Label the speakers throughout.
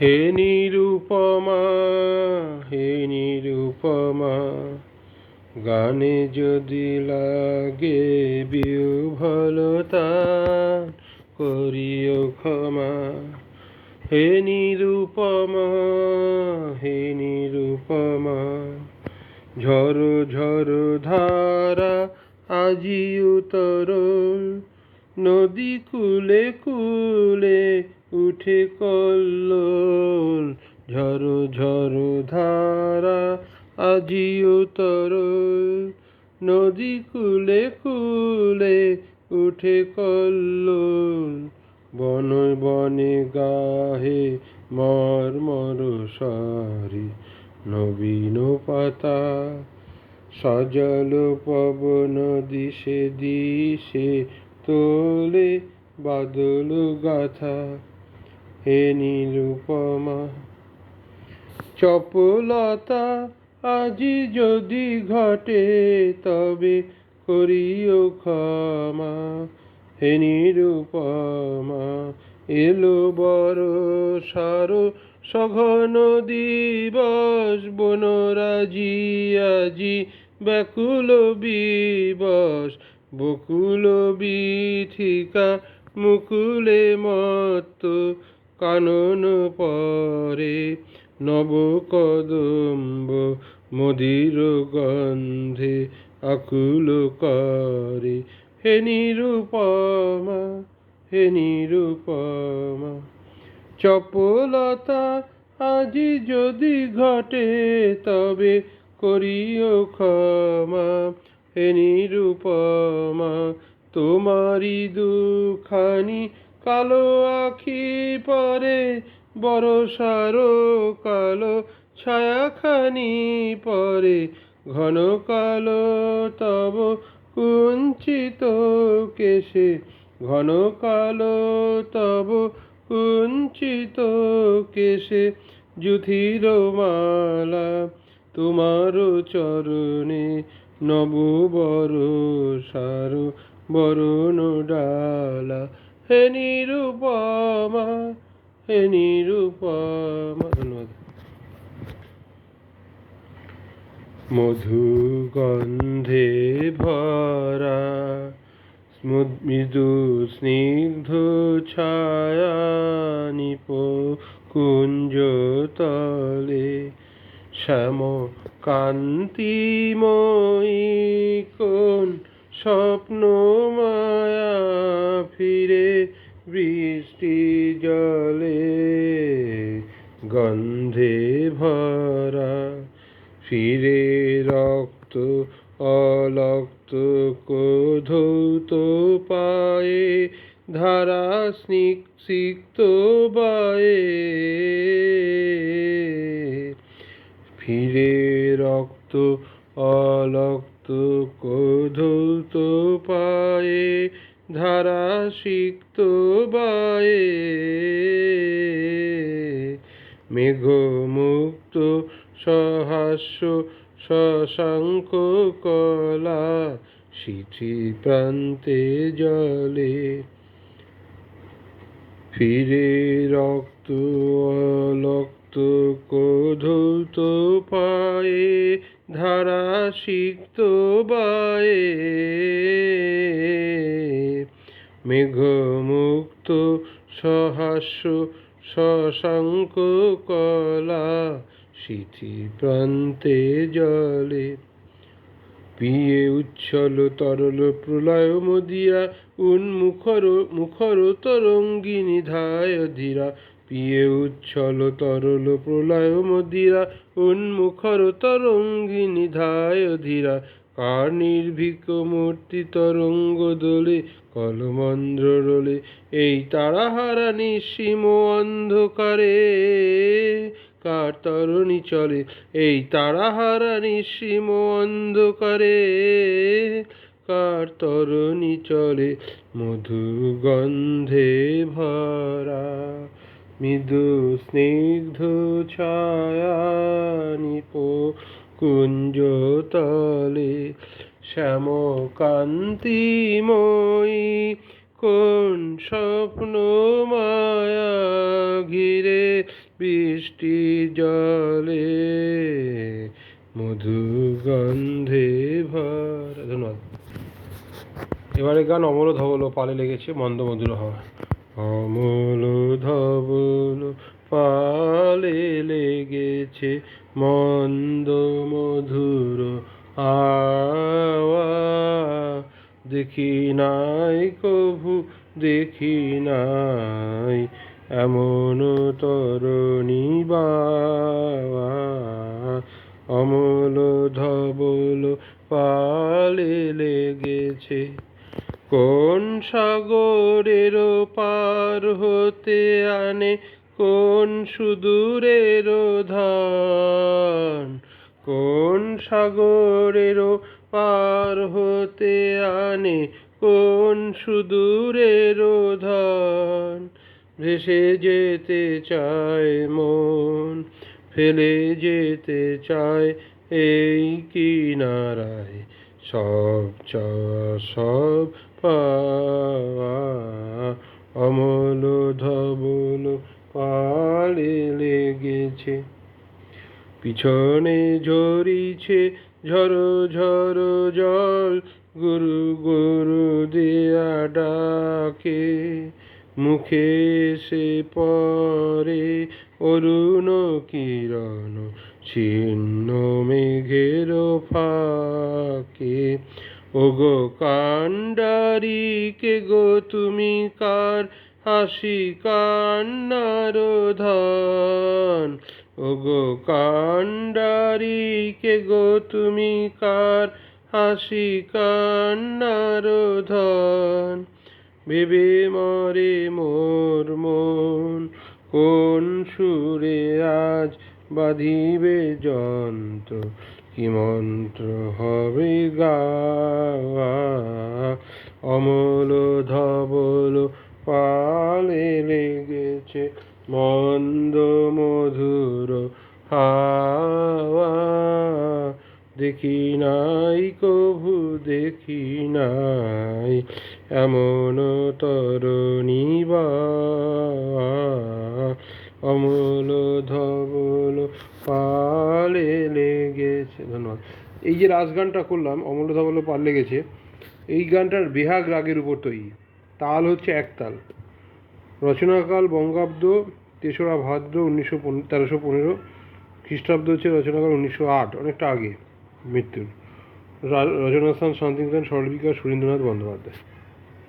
Speaker 1: হে নিরুপমা হে নিরুপমা, গানে যদি লাগে বিহ্বলতা করিও ক্ষমা। হে নিরুপমা হে নিরুপমা ঝড়ো ঝড়ো ধারা আজি উতরল নদী কুলে কুলে উঠে কল্লোল ঝড়ো ঝড়ো ধারা, আজি উতরল। নদী কুলে কুলে উঠে কল্লোল, বনে বনে গাহে মর মর সারি, নবীন পাতা, সজল পবন দিশে দিশে তোলে বাদল গাথা, হে নিরুপমা চপলতা আজি যদি ঘটে, তবে করিও ক্ষমা। হে নিরুপমা এলো বড় সারো, সঘন দিবস বনরাজি আজি ব্যাকুল বিবশ বকুল বিথিকা মুকুলে মত্ত কানন পরে নব কদম্ব মদির গন্ধে আকুল করে। হে নিরুপমা হে নিরুপমা, চপলতা আজি যদি ঘটে তবে করিও ক্ষমা। হে নিরুপমা তোমারি দুখানি কালো আখি পরে, বড় সারো কালো ছায়াখানি পরে, ঘন কালো তব কুঞ্চিত কেশে, ঘন কালো তব কুঞ্চিত কেশে যুথির মালা তোমার চরণে নব বড় সার বরণ ডালা হে নিরুপমা হে নিরুপমা। ধন্যবাদ। মধু গন্ধে ভরা, মৃদু স্নিগ্ধ ছায়া নিপ কুঞ্জ তলে, শ্যাম কান্তিময়ী কোন স্বপ্ন মায়া ফিরে বৃষ্টি জলে গন্ধে ভরা ফিরে রক্ত অলক্ত কোধৌত পায়ে ধারা সিক্ত বায়ে ফিরে রক্ত অলক্ত কোধৌত পায়ে ধারা সিক্ত বায়ে। মেঘমুক্ত, সহাস্য, শশাঙ্ক কলা সিথি প্রান্তে জলে। ফিরে রক্ত অলক্ত কোধৌত পায়ে ধারা সিক্ত বায়ে। মেঘমুক্ত সহাস্য শশাঙ্ক কলা সিথি প্রান্তে জলে। পিয়ে উচ্ছল তরল প্রলয় মদিরা উন্মুখর মুখর তরঙ্গিনী ধায় ধীরা পিয়ে উচ্ছল তরল প্রলয় মদিরা, উন্মুখর তরঙ্গিনী ধায় ধীরা কার নির্ভীক মূর্তি তরঙ্গ দোলে কলমন্দ্র রোলে, এই তারাহারা নিঃসীম অন্ধকারে, কার তরণী চলে, এই তারাহারা নিঃসীম অন্ধকারে, কার তরণী চলে মধু গন্ধে ভরা মৃদু স্নিগ্ধ ছায়া নিপ শ্যাম কান্তিময়ী কোন স্বপ্ন মায়া ঘিরে বৃষ্টি জলে মধু গন্ধে ভরা। ধন্যবাদ। এবারে গান অমল ধবল পালে লেগেছে মন্দ মধুর হওয়া। অমল ধবল পালে লেগেছে মন্দ মধুর হাওয়া। দেখি নাই কভু, দেখি নাই এমন তরণী বাবা। অমল ধবল পালে লেগেছে কোন সাগরের পার হতে আনে? কোন সুদূরের ধান? কোন সাগরের পার হতে আনে? কোন সুদূরের ধান? ভেসে যেতে চায় মন, ফেলে যেতে চায় এই কিনারায়। সব সব পাওয়া, অমল ধবল পালে লেগেছে। পিছনে ঝরিছে ঝরো ঝরো জল, গুরু গুরু দিয়া ডাকে। মুখে সে পরে অরুণ কিরণ ছিন্ন মেঘের ফাঁকে ওগো কান্ডারি কে গো তুমি কার হাসি কান্নার ধান ওগো কান্ডারি কে গো তুমি কার হাসি কান্নার ধান ভেবে মরে মোর মন কোন সুরে আজ বাঁধিবে যন্ত্র? কি মন্ত্র হবে গাওয়া অমল ধবল পালে লেগেছে মন্দ মধুর হাওয়া। দেখি নাই কভু, দেখি নাই এমন তরণী বাবা অমল ধবল পালে লেগেছে। ধন্যবাদ। এই যে রাস গানটা করলাম, অমল ধবল পাল লেগেছে, এই গানটার বেহাগ রাগের উপর তৈরি। তাল হচ্ছে এক তাল। রচনাকাল বঙ্গাব্দ, তেসরা ভাদ্র উনিশশো তেরোশো পনেরো, খ্রিস্টাব্দ হচ্ছে রচনাকাল উনিশশো আট, অনেকটা আগে মৃত্যুর। রচনাস্থান শান্তিনিকেতন সরল বিকাশ সুরেন্দ্রনাথ বন্দ্যোপাধ্যায়।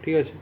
Speaker 1: ঠিক আছে?